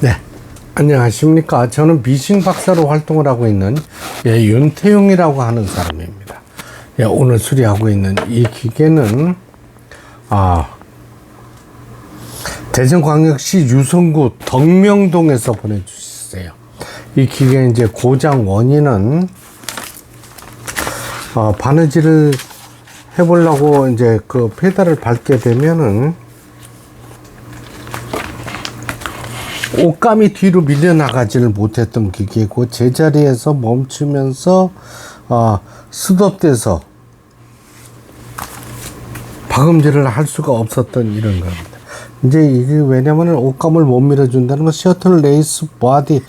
네. 안녕하십니까. 저는 미싱 박사로 활동을 하고 있는 예, 윤태용이라고 하는 사람입니다. 예, 오늘 수리하고 있는 이 기계는, 아, 대전광역시 유성구 덕명동에서 보내주셨어요. 이 기계 이제 고장 원인은, 어, 바느질을 해보려고 이제 그 페달을 밟게 되면은, 옷감이 뒤로 밀려나가지를 못했던 기계고 제자리에서 멈추면서 어, 스톱돼서 박음질을 할 수가 없었던 이런 겁니다. 이제 이게 왜냐면은 옷감을 못 밀어준다는 건 셔틀 레이스 바디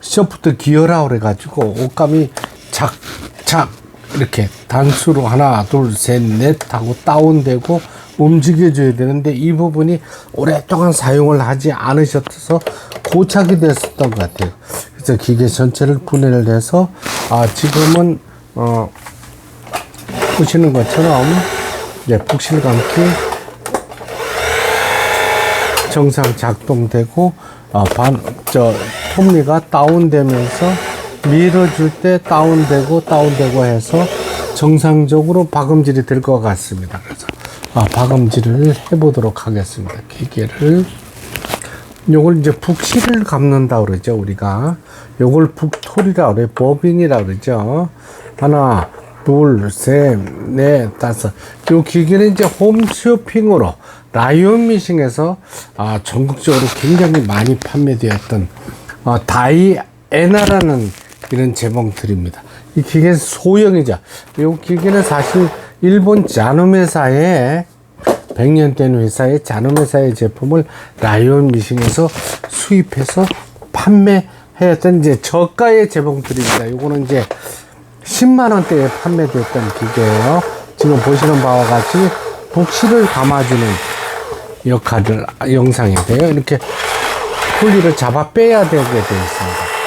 셔프트 기어라 그래가지고 옷감이 착착 이렇게 단수로 하나 둘 셋 넷 하고 다운되고 움직여줘야 되는데 이 부분이 오랫동안 사용을 하지 않으셔서 고착이 됐었던 것 같아요. 그래서 기계 전체를 분해를 해서 아 지금은 어 보시는 것처럼 이제 북실 감기 정상 작동되고 어, 반 저 톱니가 다운되면서 밀어줄 때 다운되고 다운되고 해서 정상적으로 박음질이 될 것 같습니다. 그래서 아, 박음질을 해보도록 하겠습니다. 기계를 요걸 이제 북실을 감는다 그러죠 우리가 요걸 북톨이라 그래 버빙이라 그러죠 하나 둘 셋 넷 다섯 요 기계는 이제 홈쇼핑으로 라이온 미싱에서 아, 전국적으로 굉장히 많이 판매되었던 어, 다이애나라는 이런 제목들입니다. 이 기계는 소형이죠. 이 기계는 사실 일본 회사의 100년 된 회사의 회사의 제품을 라이온 미싱에서 수입해서 판매했던 이제 저가의 제품들입니다. 요거는 이제 10만 원대에 판매됐던 기계예요. 지금 보시는 바와 같이 북실을 감아주는 역할을 영상인데요. 이렇게 풀리를 잡아 빼야 되게 되어 있습니다.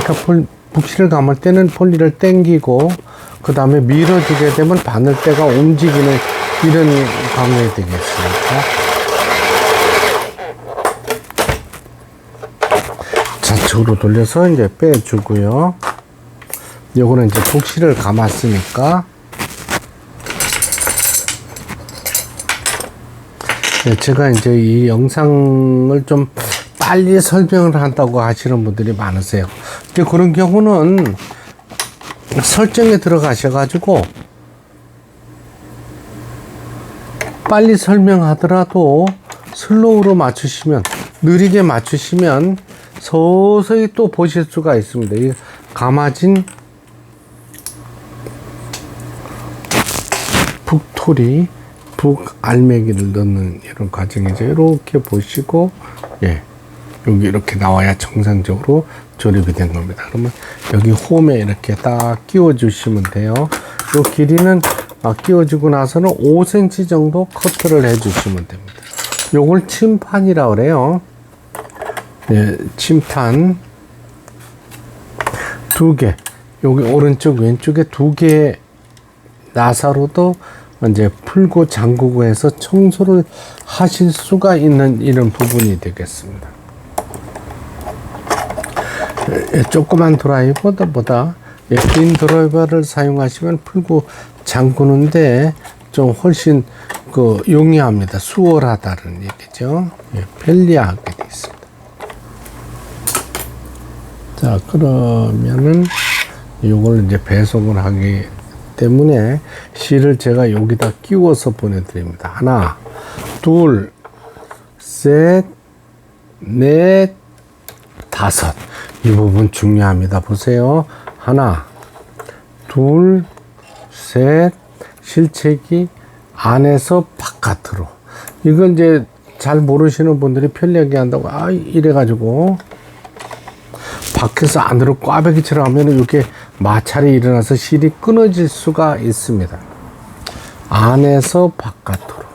그러니까 폴, 북실을 감을 때는 폴리를 당기고 그 다음에 밀어주게 되면 바늘대가 움직이는 이런 광경이 되겠습니다. 좌측으로 돌려서 이제 빼주고요. 요거는 이제 북실을 감았으니까 네, 제가 이제 이 영상을 좀 빨리 설명을 한다고 하시는 분들이 많으세요. 그런 경우는 설정에 들어가셔가지고 빨리 설명하더라도 슬로우로 맞추시면 느리게 맞추시면 서서히 또 보실 수가 있습니다. 이 감아진 북토리 북알매기를 넣는 이런 과정이죠. 이렇게 보시고 예 여기 이렇게 나와야 정상적으로 조립이 된 겁니다. 그러면 여기 홈에 이렇게 딱 끼워 주시면 돼요. 이 길이는 아, 끼워 주고 나서는 5cm 정도 커트를 해 주시면 됩니다. 요걸 침판이라 그래요. 네, 침판 두 개. 여기 오른쪽 왼쪽에 두 개의 나사로도 이제 풀고 잠그고 해서 청소를 하실 수가 있는 이런 부분이 되겠습니다. 예, 조그만 드라이버보다 예, 긴 드라이버를 사용하시면 풀고 잠그는데 좀 훨씬 그 용이합니다. 수월하다는 얘기죠. 예, 편리하게 되어 있습니다. 자, 그러면은 이걸 이제 배송을 하기 때문에 실을 제가 여기다 끼워서 보내드립니다. 하나, 둘, 셋, 넷, 다섯. 이 부분 중요합니다. 보세요. 하나, 둘, 셋, 실책이 안에서 바깥으로. 이건 이제 잘 모르시는 분들이 편리하게 한다고, 아, 이래가지고, 밖에서 안으로 꽈배기처럼 하면 이렇게 마찰이 일어나서 실이 끊어질 수가 있습니다. 안에서 바깥으로.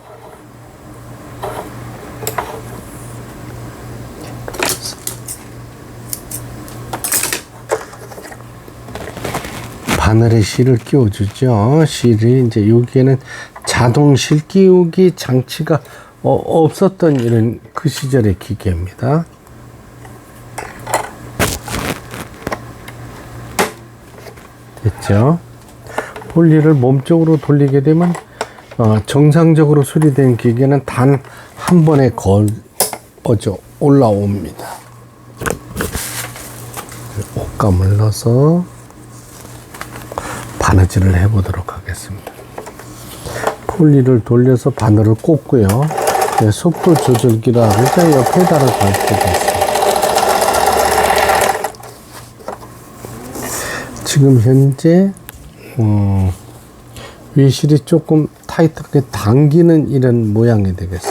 바늘에 실을 끼워주죠. 실이 이제 여기에는 자동 실 끼우기 장치가 어, 없었던 이런 그 시절의 기계입니다. 됐죠? 폴리를 몸쪽으로 돌리게 되면 어, 정상적으로 수리된 기계는 단 한 번에 걸어져 올라옵니다. 옷감을 넣어서 바느질을 해보도록 하겠습니다. 폴리를 돌려서 바늘을 꽂고요. 네, 속도 조절기라 하니까 옆 페달을 밟게 됐습니다. 지금 현재 어, 위실이 조금 타이트하게 당기는 이런 모양이 되겠습니다.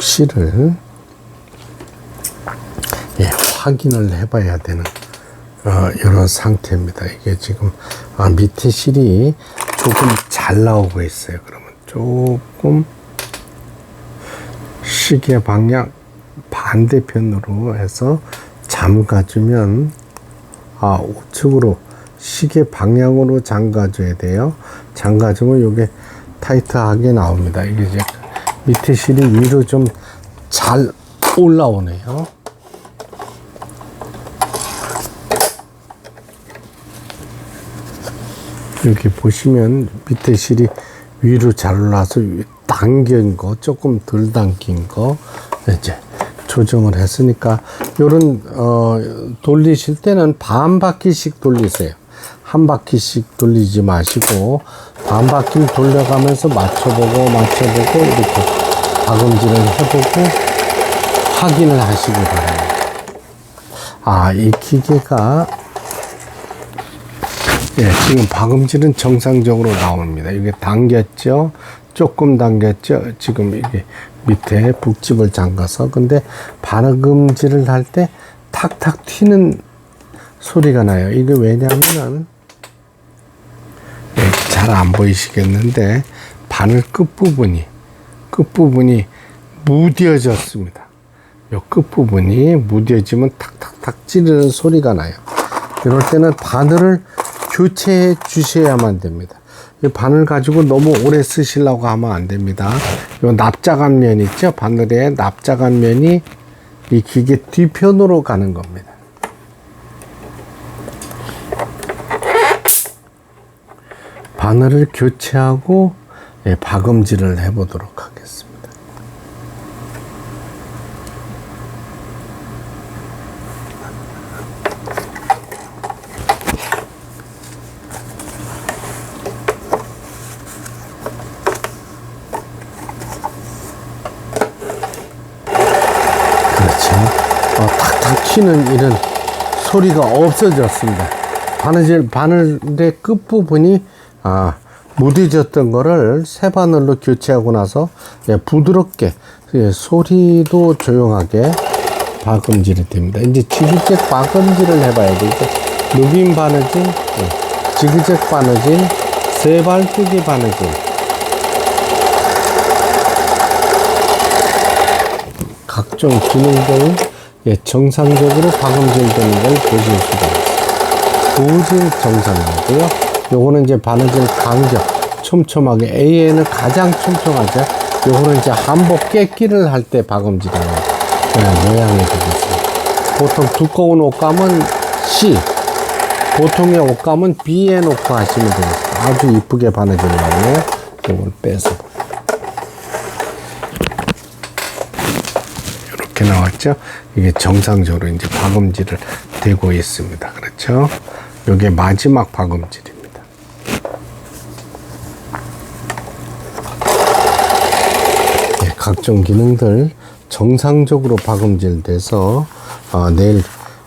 북실을 예, 확인을 해봐야 되는 어, 이런 상태입니다. 이게 지금 아, 밑에 실이 조금 잘 나오고 있어요. 그러면 조금 시계 방향 반대편으로 해서 잠가주면 아 우측으로 시계 방향으로 잠가줘야 돼요. 잠가주면 이게 타이트하게 나옵니다. 이게 이제 밑에 실이 위로 좀 잘 올라오네요. 여기 보시면 밑에 실이 위로 잘 올라서 당긴 거 조금 덜 당긴 거 이제 조정을 했으니까 요런 어 돌리실 때는 반 바퀴씩 돌리세요. 한 바퀴씩 돌리지 마시고 반 바퀴 돌려가면서 맞춰보고 맞춰보고 이렇게 박음질을 해보고 확인을 하시기 바랍니다. 아, 이 기계가 예, 지금 박음질은 정상적으로 나옵니다. 이게 당겼죠? 조금 당겼죠? 지금 이게 밑에 북집을 잠가서. 근데 박음질을 할 때 탁탁 튀는 소리가 나요. 이게 왜냐하면은 예, 잘 안 보이시겠는데 바늘 끝부분이 끝부분이 무뎌졌습니다. 요 끝부분이 무뎌지면 탁탁탁 찌르는 소리가 나요. 이럴 때는 바늘을 교체해 주셔야만 됩니다. 이 바늘 가지고 너무 오래 쓰시려고 하면 안 됩니다. 요 납작한 면 있죠? 바늘에 납작한 면이 이 기계 뒤편으로 가는 겁니다. 바늘을 교체하고 예, 박음질을 해보도록 하겠습니다. 그렇죠. 어, 탁탁 튀는 이런 소리가 없어졌습니다. 바느질, 바늘의 끝부분이, 아, 무뎌졌던 거를 새 바늘로 교체하고 나서, 예, 부드럽게, 예, 소리도 조용하게 박음질이 됩니다. 이제 지그잭 박음질을 해봐야 되죠. 누빔 바느질, 예, 지그잭 바느질, 세발뜨기 바느질, 각종 기능들 예, 정상적으로 박음질되는 걸 보실 수가 있습니다. 도질 정상이고요. 요거는 이제 바느질 간격 촘촘하게 A에는 가장 촘촘하죠. 요거는 이제 한복 깨끼를 할 때 박음질 하는 예, 모양이 되겠습니다. 보통 두꺼운 옷감은 C, 보통의 옷감은 B에 놓고 하시면 되겠습니다. 아주 이쁘게 바느질 나오네요. 요걸 빼서 이렇게 나왔죠. 이게 정상적으로 이제 박음질을 되고 있습니다. 그렇죠? 이게 마지막 박음질입니다. 예, 각종 기능들 정상적으로 박음질 돼서 어, 내일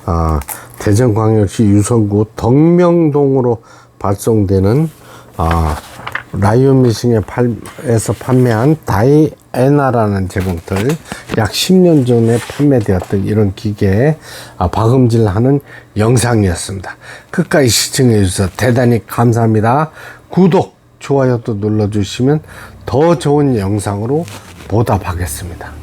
어, 대전광역시 유성구 덕명동으로 발송되는 아, 라이온 미싱에 팔에서 판매한 다이애나라는 제품들 약 10년 전에 판매되었던 이런 기계에 아, 박음질하는 영상이었습니다. 끝까지 시청해 주셔서 대단히 감사합니다. 구독, 좋아요도 눌러주시면 더 좋은 영상으로 보답하겠습니다.